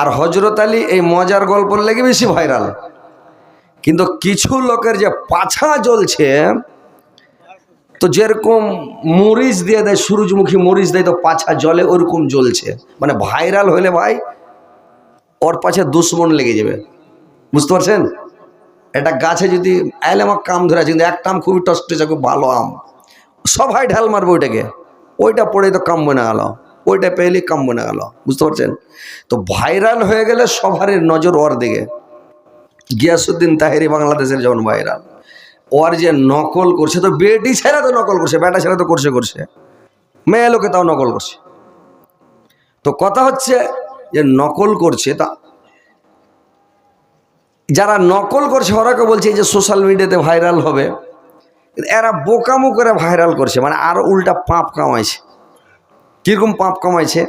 আর হজরত আলী এই মজার গল্প লেগে বেশি ভাইরাল। কিন্তু কিছু লোকের যে পাছা জ্বলছে, তো যেরকম মরিচ দিয়ে দেয়, সূর্যমুখী মরিচ দেয়, তো পাছা জলে ওরকম জ্বলছে। মানে ভাইরাল হলে ভাই, ওর পাছে দুশ্মন লেগে যাবে। বুঝতে পারছেন? এটা গাছে যদি আইলে আমার কাম ধরে আছে, কিন্তু একটা আম খুবই টস্টে খুব ভালো আম। সবাই ঢাল মারবে ওইটাকে। ওইটা পড়ে তো কাম বনে গেল ওইটা পেলে কাম বনে গেল, বুঝতে পারছেন? তো ভাইরাল হয়ে গেলে সবারই নজর ওর দিকে। গিয়াসুদ্দিন তাহেরি বাংলাদেশের যেমন ভাইরাল ওর যে নকল করছে, তো বেটি ছেড়া তো নকল করছে, বেটা ছেড়া তো করছে করছে। মেয়ে লোকে তাও নকল করছে। তো কথা হচ্ছে যে নকল করছে, তা যারা নকল করছে ওরাকে বলছে যে সোশ্যাল মিডিয়াতে ভাইরাল হবে, এরা বোকামো করে ভাইরাল করছে মানে আরও উল্টা পাপ কামাইছে। কীরকম পাপ কামাইছে?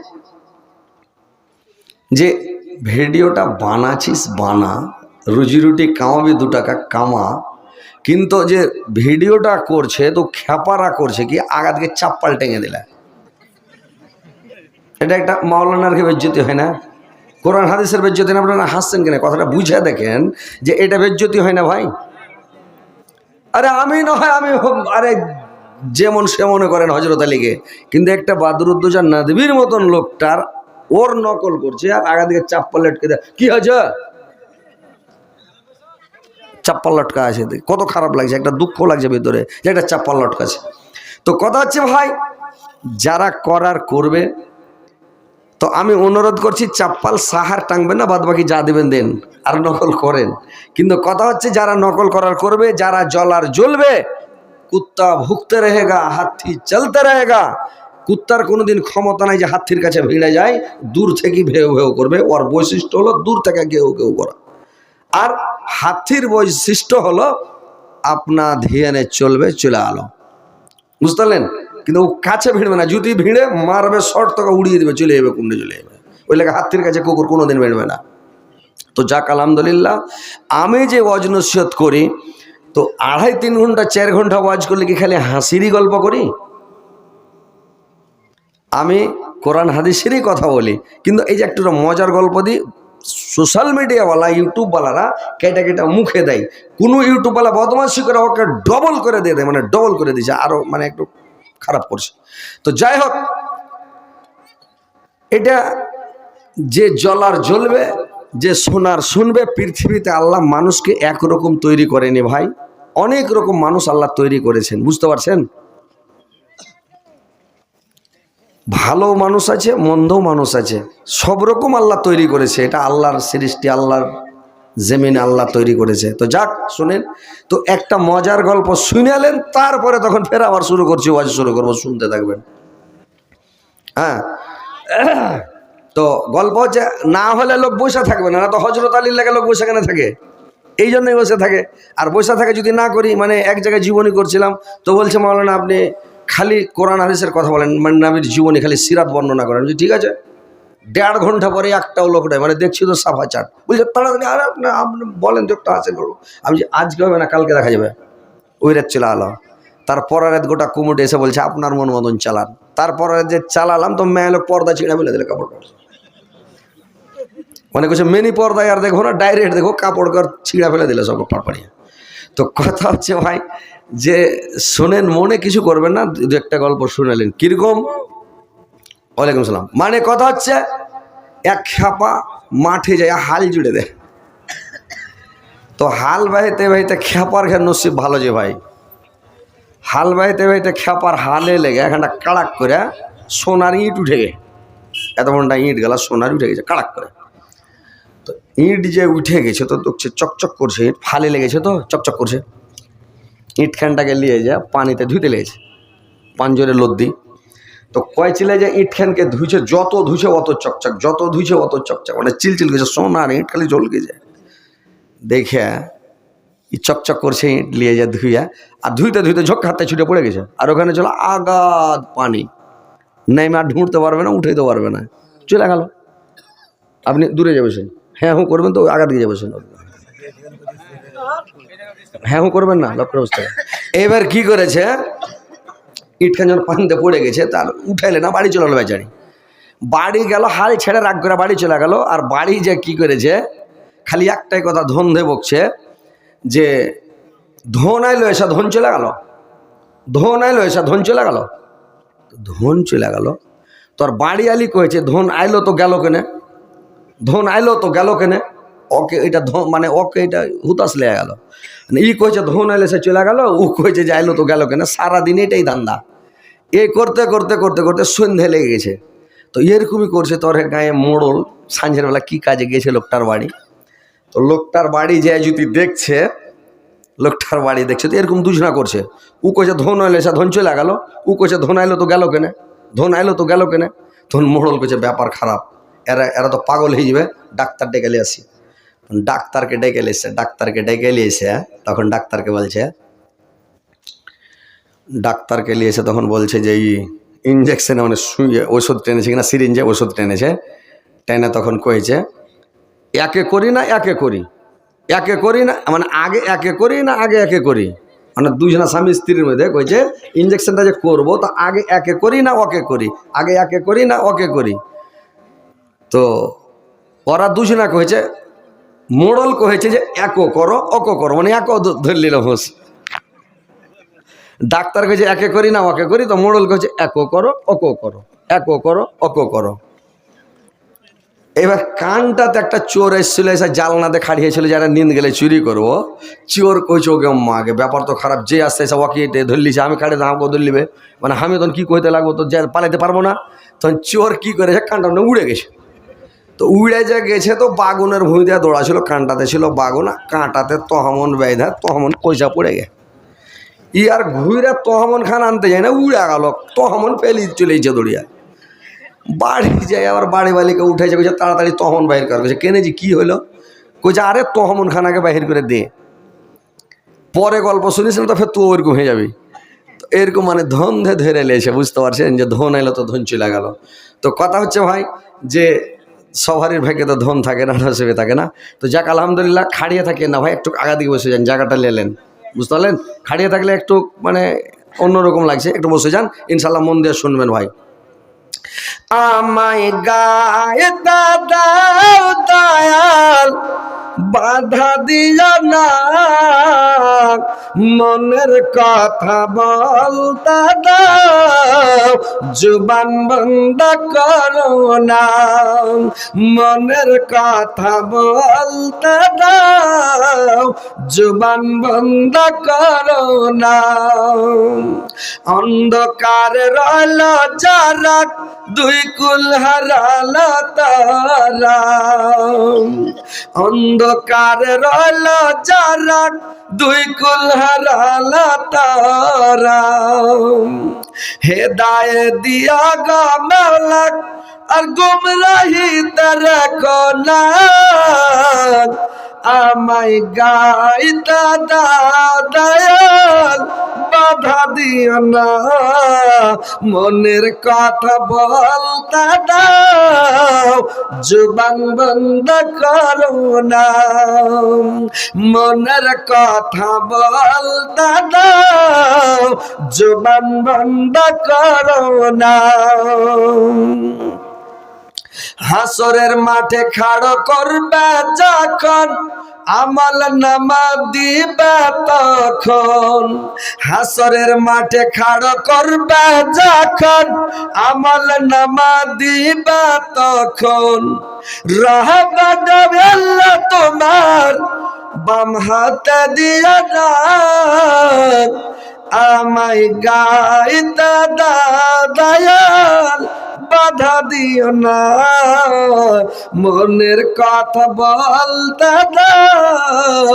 যে ভিডিওটা বানাছিস বানা, রুজি রুটি কামাবি দু টাকা কামা, কিন্তু যে ভিডিওটা করছে, তো খ্যাপারা করছে কি আগা থেকে চাপ্পাল টেঙে দিলা। এটা একটা মাওলানার বেজ্জতি হয় না? কোরআন হাদিসের বেজ্জতি না, আপনারা হাসছেন কিনা? কথাটা বুঝে দেখেন যে এটা বেজ্জতি হয় না ভাই? আরে আমি নয়, আমি হব- আরে যেমন সে মনে করেন হজরত আলীকে, কিন্তু একটা বাদরুদ্দোজা নাদবির মতন লোকটার ওর নকল করছে আর আগা দিকে চাপ্পাল লটকে দেয়। কি হয়েছে? চাপ্পাল লটকা আছে কত খারাপ লাগছে, একটা দুঃখ লাগছে ভিতরে যে একটা চাপ্পাল লটকাছে। তো কথা হচ্ছে, ভাই, যারা করার করবে, তো আমি অনুরোধ করছি, চাপ্পাল সাহার টাঙবেন না বাদ বাকি যা দেবেন দেন, আর নকল করেন। কিন্তু কথা হচ্ছে, যারা নকল করার করবে, যারা জলার জ্বলবে কুত্তা ভুগতে রেহেগা হাতি চলতে রেহেগা কুত্তার কোনোদিন ক্ষমতা নাই যে হাতির কাছে ভিড়ে যায়, দূর থেকে ভেউ ভেউ করবে। ওর বৈশিষ্ট্য হলো দূর থেকে ঘেউ ঘেউ করা। আর হাতির বৈশিষ্ট্য হলো আপনা ধিয়ানে চলবে, চলে আলো। বুঝতে পারলেন? কিন্তু ও কাছে ভিড়বে না। যদি ভিড়ে, মারবে শর্ট তোকে উড়িয়ে দেবে, চলে যাবে, কুণ্ডে চলে যাবে। ওই লাগে হাতির কাছে কুকুর কোনোদিন ভিড়বে না। তো যাক, আলহামদুলিল্লাহ। আমি যে অজ নসিহত করি তো আড়াই তিন ঘণ্টা, চার ঘণ্টা ওয়াজ করলে কি খালি হাসিরই গল্প করি? আমি কোরআন হাদিসেরই কথা বলি, কিন্তু এই যে একটু মজার গল্প দিই, সোশ্যাল মিডিয়াওয়ালা, ইউটিউবওয়ালারা কেটে কেটে মুখে দেয়, কোনো ইউটিউবওয়ালা বদমাশি করে ওকে ডবল করে দিয়ে দেয় মানে ডবল করে দিয়েছে আরও মানে একটু খারাপ করছে। তো যাই হোক, এটা যে জলার জ্বলবে যে সোনার শুনবে পৃথিবীতে আল্লাহ মানুষকে একরকম তৈরি করেনি ভাই। অনেক রকম মানুষ আল্লাহ তৈরি করেছেন, বুঝতে পারছেন? ভালো মানুষ আছে মন্দ মানুষ আছে, সব রকম আল্লাহ তৈরি করেছে। এটা আল্লাহর সৃষ্টি, আল্লাহর জেমিন আল্লাহ তৈরি করেছে। তো যাক, শুনেন, তো একটা মজার গল্প শুনেলেন, তারপরে তখন ফের আবার শুরু করছি, ওয়াজ শুরু করব, শুনতে থাকবেন। হ্যাঁ তো গল্প হচ্ছে, না হলে লোক বসে থাকবে না না তো হজরত আলীর লাগে লোক বসে কেন থাকে? এই জন্যই বসে থাকে। আর বসে থাকে যদি না করি মানে এক জায়গায় জীবনী করছিলাম, তো বলছে, মাওলানা, আপনি খালি কোরআন হাদিসের কথা বলেন মানে নাবির জীবনী খালি সিরাত বর্ণনা করেন। ঠিক আছে। দেড় ঘণ্টা পরে একটাও লোক নেই মানে দেখছি তো সাফা চাট বলছে, তাড়াতাড়ি, আর আপনি আপনি বলেন তো একটা আছে করব আমি যে আজকে হবে না, কালকে দেখা যাবে। ওই রাত চলে আলো। তারপর রাত গোটা কুমুটে এসে বলছে, আপনার মন মতন চালান। তারপর যে চালালাম, তো মেয়ে লোক পর্দা ছিঁড়ে ফেলে দিলে কাপড় মানে কিছু মেনি পর্দায় আর দেখো না ডাইরেক্ট দেখো কাপড় কর ছিঁড়া ফেলে দিলে সব পাড়িয়ে। তো কথা হচ্ছে ভাই যে শোনেন, মনে কিছু করবেন না দু একটা গল্প শুনালেন কীরকম? ওয়ালাইকুম সালাম। মানে কথা হচ্ছে, এক খ্যাপা মাঠে যায়, হাল জুড়ে দেয়। তো হাল বাহিতে বাহিতে খ্যাপার ঘের নসিব ভালো যে ভাই। হাল বাহিতে বাহিতে খ্যাপার হালে লেগে এখানটা কাড়াক করে, সোনার ইট উঠে গে। এত ঘণ্টা ইট গেলা, সোনার উঠে গেছে, কাড়াক করে। ইট যে উঠে গেছে, তো দেখছে চকচক করছে ইট, ফালে লেগেছে তো, চকচক করছে। ইট খানটাকে নিয়ে যা, পানিতে ধুইতে লেগেছে পাঞ্জরে লদ্দি তো কয় চিলে যে ইট খানকে ধুইছে, যত ধুইছে অত চকচক, যত ধুইছে অত চকচক মানে চিলচিল গেছে, সোনার ইট খালি জল গেছে দেখে ই চকচক করছে ইট, নিয়ে যা ধুইয়া, আর ধুইতে ধুইতে ঝোঁক হাতে ছুটে পড়ে গেছে, আর ওখানে চলো আগাদ পানি। নেমে আর ঢুঁড়তে পারবে না উঠাইতে পারবে না। চলে গেল। আপনি দূরে যাবেছেন হ্যাঁ হুঁ করবেন তো আগা দিকে যাবেছেন হ্যাঁ হুঁ করবেন না লক্ষ্য অবস্থা এবার কি করেছে? ইটখান যখন পানিতে পড়ে গেছে, তার উঠাইলে না, বাড়ি চলে চলালো বেচারি। বাড়ি গেল, হাল ছেড়ে রাগ করে বাড়ি চলে গেল, আর বাড়ি যে কি করেছে, খালি একটাই কথা ধন্দে বকছে, যে ধন আইলো, এসে ধন চলে গেল। ধন আইলো, এসে ধন চলে গেল। ধন চলে গেল। তোর বাড়ি আলি কয়েছে ধন আইলো তো গেল কেনে? ধন আইলো তো গেল কেনে? ওকে এটা ধন মানে ওকে এটা হুতাস লেগে গেল। মানে ই কইছে ধন আইলে সে চলে গেল, ও কইছে যে আইলো তো গেল কেনে, সারাদিন এটাই ধান্দা। এই করতে করতে করতে করতে সন্ধে লেগে গেছে। তো এরকমই করছে তোর গায়ে মোড়ল, সাঁঝের বেলা কী কাজে গেছে লোকটার বাড়ি? তো লোকটার বাড়ি যে যদি দেখছে, লোকটার বাড়ি দেখছে, তো এরকম দুজনা করছে। উ কইছে ধন আইলে সে ধন চলে গেল উ কইছে ধন আইলো তো গেল কেনে? ধন আইলো তো গেল কেনে? ধন মোড়ল কইছে ব্যাপার খারাপ। এরা এরা তো পাগল হয়ে যাবে, ডাক্তার ডেকে নিয়ে আসি। ডাক্তারকে ডেকে এসছে ডাক্তারকে ডেকে এসে, তখন ডাক্তারকে বলছে, ডাক্তারকে নিয়ে এসে তখন বলছে যে এই ইঞ্জেকশনে মানে সুইয়ে ওষুধ টেনেছে কিনা সিরিঞ্জে ওষুধ টেনেছে। টেনে তখন কয়েছে, একে করি না, একে করি। একে করি না মানে আগে একে করি না, আগে একে করি। মানে দুজনা স্বামী স্ত্রীর মধ্যে কইছে ইঞ্জেকশনটা যে করব, তো আগে একে করি না, ওকে করি। আগে একে করি না, ওকে করি। তো ওরা দুজনা কয়েছে মোড়ল কহেছে যে একো করো অকো করো মানে একো ধরে নিল হোস। ডাক্তার কয়েছে একে করি না, ওকে করি, তো মোড়ল কয়েছে একো করো অকো করো একো করো অকো করো। এবার কানটাতে একটা চোর এসেছিল, এসে জালনাতে খাড়িয়েছিল যারা নিন্দ গেলে চুরি করব। চোর কইছে, ওকে মাকে ব্যাপার তো খারাপ, যে আসছে, এসে ওকে ধরলিছে আমি খাড়ে আমাকে ধরলিবে মানে আমি তখন কী কইতে লাগবো, তো যে পালাইতে পারব না। তখন চোর কী করেছে, কানটা উড়ে গেছে। তো উড়ে যে গেছে তো বাগুনের ভূমি দিয়ে দৌড়া ছিল, কানটাতে ছিল বাগুন কাঁটাতে তহমন বেঁধে তহমন পয়সা পড়ে গে ই আর ঘুরে তহমন খান আনতে যায় না, উড়ে গেল, তহমন পেলি চলেছে দৌড়িয়া বাড়ি যায়, আবার বাড়ি বালিকে উঠেছে কইছে, তাড়াতাড়ি তহমন বাহির কর, কইছে কেনেছি কী হলো কইছে, আরে তহমন খানাকে বাহির করে দে। পরে গল্প শুনিস না তো ফের তুই ওরকম হয়ে যাবি। তো এরকম মানে ধন্ধে ধরে লেছে, বুঝতে পারছেন? যে ধন এলো তো ধন চলে গেল। তো কথা হচ্ছে ভাই, যে সবারই ভাগ্যে তো ধন থাকে না হিসেবে থাকে না। তো যাক, আলহামদুলিল্লাহ, খাড়িয়ে থাকে। না ভাই, একটু আগা দিকে বসে যান, জায়গাটা লেলেন বুঝতে পারলেন? খাড়িয়ে থাকলে একটু মানে অন্যরকম লাগছে। একটু বসে যান ইনশাল্লাহ মন দিয়ে শুনবেন ভাই। আমায় গায়ে দাদা দয়াল বাধা দিও না। মনের কথা বলতে দাও। জুবান বন্ধ করো না। মনের কথা বলতে দাও। জুবান বন্ধ করো না। অন্ধকার রল যারা দুই কুল হারাল তারা। অন্ধকার রল যারা দুই কুল হারাল তারা হেদায় দিয়া গামালাক আর গুমরাহি তারা কোনা আমায় গাই দাদা দয়াল, বাধা দিও না। মনের কথা বলতে দাও, জুবান বন্ধ করো না। মনের কথা বলতে দাদা জুবান বন্ধ করো না। হাসরের মাঠে খাড়ো করবে যখন আমল নামা দিবে তখন হাসরের মাঠে খাড়ো করবা যখন। আমল নামা দিবে তখন রহবা তোমার বাম হাতে দিয়া আমায় দাদা দয়াল বাধা দিও না। মনের কথা বলতে দাও,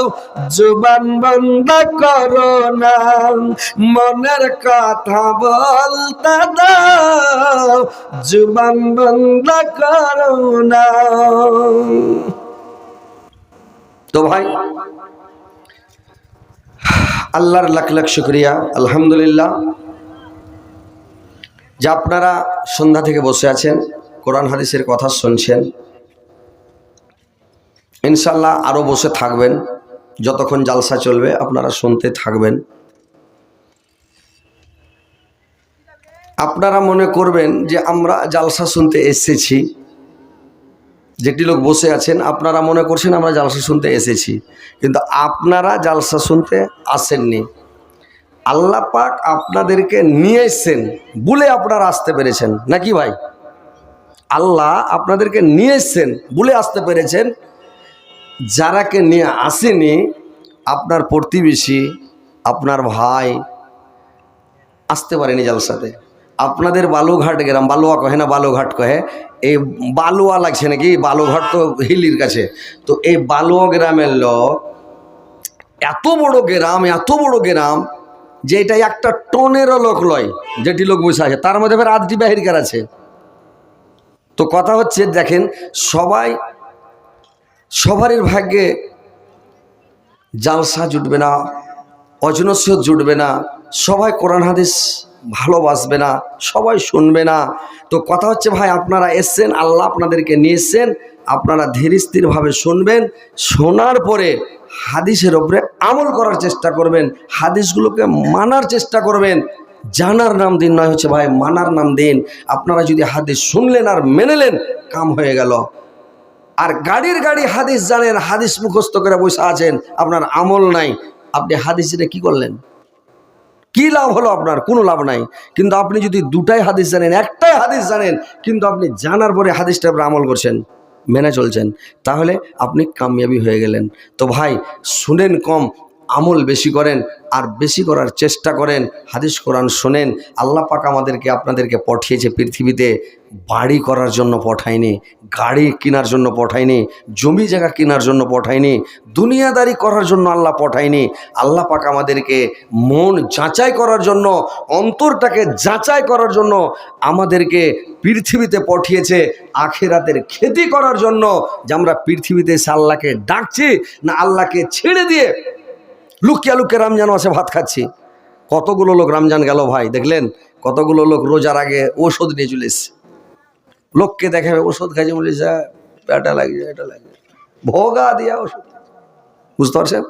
জুবান বন্ধ করো না। মনের কথা বলতে দাও, জুবান বন্ধ করো না। তো ভাই আল্লাহর লাখ লাখ শুক্রিয়া, আলহামদুলিল্লাহ। যে আপনারা সন্ধ্যা থেকে বসে আছেন, কোরআন হাদিসের কথা শুনছেন ইনশাল্লাহ আরও বসে থাকবেন। যতক্ষণ জালসা চলবে, আপনারা শুনতে থাকবেন। আপনারা মনে করবেন যে আমরা জালসা শুনতে এসেছি। যেটি লোক বসে আছেন, আপনারা মনে করছেন আমরা জালসা শুনতে এসেছি, কিন্তু আপনারা জালসা শুনতে আসেননি। আল্লাহ পাক আপনাদেরকে নিয়ে এসছেন, বলে আপনারা আসতে পেরেছেন, নাকি ভাই? আল্লাহ আপনাদেরকে নিয়ে এসছেন, বলে আসতে পেরেছেন। যারাকে নিয়ে আসেনি, আপনার প্রতিবেশী, আপনার ভাই আসতে পারেনি জালসাতে। আপনাদের বালুঘাট গ্রাম বালুয়া কহে না বালুঘাট কহে? এই বালুয়া লাগছে নাকি? বালুঘাট তো হিলির কাছে। তো এই বালুয়া গ্রামের লোক এত বড় গ্রাম, এত বড় গ্রাম যে এটা একটা টনেরও লোক লয়, যেটি লোক বসে আছে। তার মধ্যে ফের আধটি বাহিরকার আছে। তো কথা হচ্ছে, দেখেন, সবাই, সবারই ভাগ্যে জালসা জুটবে না অজনসিয়ত জুটবে না। সবাই কোরআন হাদিস ভালোবাসবে না, সবাই শুনবে না। তো কথা হচ্ছে ভাই, আপনারা এসছেন, আল্লাহ আপনাদেরকে নিয়ে এসছেন আপনারা ধীর স্থিরভাবে শুনবেন, শোনার পরে হাদিসের ওপরে আমল করার চেষ্টা করবেন, হাদিসগুলোকে মানার চেষ্টা করবেন। জানার নাম দিন নয় হচ্ছে ভাই, মানার নাম দিন। আপনারা যদি হাদিস শুনলেন আর মেনেলেন কাম হয়ে গেল। আর গাড়ির গাড়ি হাদিস জানেন, হাদিস মুখস্থ করে বসে আছেন, আপনার আমল নাই। আপনি হাদিসটা কি করলেন? কি লাভ হলো আপনার? কোনো লাভ নাই। কিন্তু আপনি যদি দুটাই হাদিস জানেন, একটাই হাদিস জানেন, কিন্তু আপনি জানার পরে হাদিসটা আপনার আমল করছেন, মেনে চলছেন, তাহলে আপনি কামিয়াবি হয়ে গেলেন। তো ভাই, শুনেন কম আমল বেশি করেন আর বেশি করার চেষ্টা করেন। হাদিস কোরআন শোনেন। আল্লাহ পাক আমাদেরকে আপনাদেরকে পাঠিয়েছে পৃথিবীতে বাড়ি করার জন্য পাঠায়নি, গাড়ি কেনার জন্য পাঠায়নি, জমি জায়গা কেনার জন্য পাঠায়নি, দুনিয়াদারি করার জন্য আল্লাহ পাঠায়নি। আল্লাহ পাক আমাদেরকে মন যাচাই করার জন্য, অন্তরটাকে যাচাই করার জন্য আমাদেরকে পৃথিবীতে পাঠিয়েছে আখেরাতের খেতি করার জন্য। যে আমরা পৃথিবীতে এসে আল্লাহকে ডাকছি না আল্লাহকে ছেড়ে দিয়ে লুকিয়া লুকিয়ে রামজান মাসে ভাত খাচ্ছি। কতগুলো লোক রামজান গেল ভাই, দেখলেন? কতগুলো লোক রোজার আগে ওষুধ নিয়ে চলে এসছে। লোককে দেখাবে ওষুধ খাইছে, বলে, যা এটা লাগে এটা লাগে ভোগা দিয়া ওষুধ বুঝতে পারছেন?